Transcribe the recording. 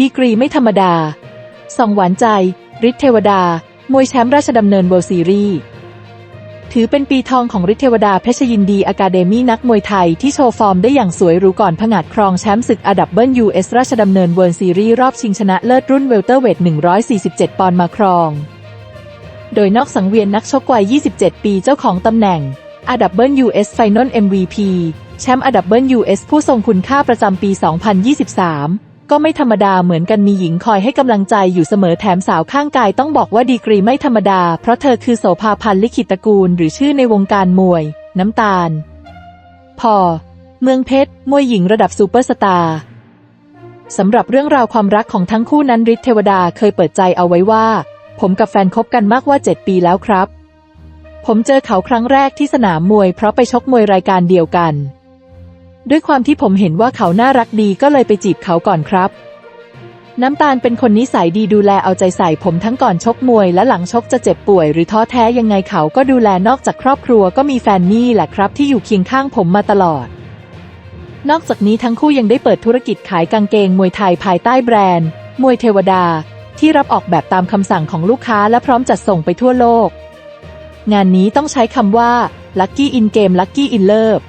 ดีกรีไม่ธรรมดา สองหวานใจฤทธิเทวดา มวยแชมป์ราชดำเนินเวิลด์ซีรีส์ถือเป็นปีทองของฤทธิเทวดาเพชรยินดีอะคาเดมี่นักมวยไทยที่โชว์ฟอร์มได้อย่างสวยหรูก่อนผงาดครองแชมป์ศึกอดับเบิลยูเอสราชดำเนินเวิลด์ซีรีส์รอบชิงชนะเลิศรุ่นเวลเตอร์เวท 147 ปอนด์มาครอง โดยนอกสังเวียนนักชกวัย 27 ปีเจ้าของตำแหน่งอดับเบิลยูเอสไฟนอล MVP แชมป์อดับเบิลยูเอสผู้ทรงคุณค่าประจำปี 2023 ก็ไม่ธรรมดาเหมือนกันมีหญิงคอยให้กำลังใจอยู่เสมอแถมสาวข้างกายต้องบอกว่าดีกรีไม่ธรรมดา เพราะเธอคือโสภาพันธ์ลิขิตตระกูล หรือชื่อในวงการมวย น้ำตาล พอ เมืองเพชรมวยหญิงระดับซูเปอร์สตาร์สำหรับเรื่องราวความรักของทั้งคู่นั้นฤทธิเทวดาเคยเปิดใจเอาไว้ว่า ผมกับแฟนคบกันมากว่า 7 ปีแล้วครับ ผมเจอเขาครั้งแรกที่สนามมวยเพราะไปชกมวยรายการเดียวกัน ด้วยความที่ผมเห็นว่าเขาน่ารักดีก็เลยไปจีบเขาก่อนครับ น้ำตาลเป็นคนนิสัยดีดูแลเอาใจใส่ผมทั้งก่อนชกมวยและหลังชกจะเจ็บป่วย หรือท้อแท้ยังไงเขาก็ดูแลนอกจากครอบครัวก็มีแฟนนี่แหละครับ ที่อยู่เคียงข้างผมมาตลอด นอกจากนี้ทั้งคู่ยังได้เปิดธุรกิจขายกางเกงมวยไทยภายใต้แบรนด์ มวยเทวดา ที่รับออกแบบตามคำสั่งของลูกค้าและพร้อมจัดส่งไปทั่วโลก งานนี้ต้องใช้คำว่า Lucky in Game Lucky in Love